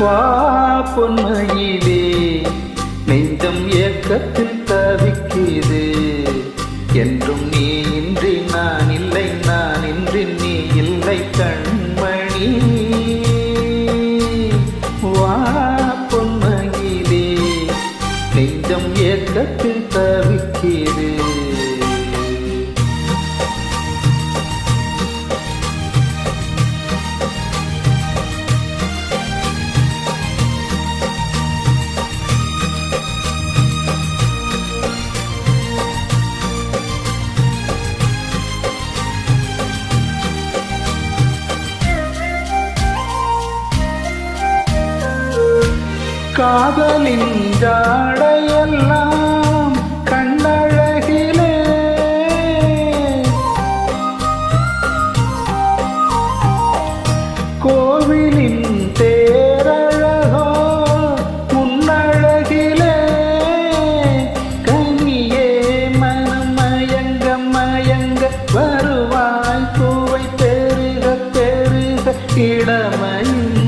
வா பொன்மையிலே நெஞ்சம் ஏக்கத்தில் தவிக்குது. காதலின் ஜாடையெல்லாம் கண்ணழகிலே. கோவிலின் தேரழகோ முன்னழகிலே. கனியே மனம் மயங்க மயங்க வருவாய் பூவை பெருக பெருக இளமையின்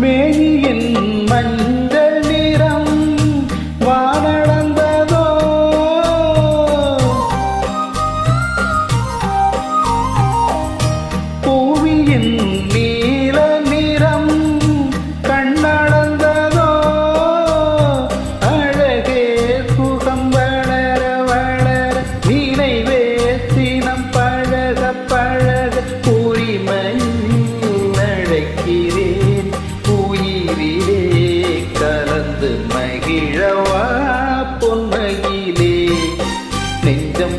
மேனியின் மஞ்சள் நிறம் வானளந்ததோ? பூவியின்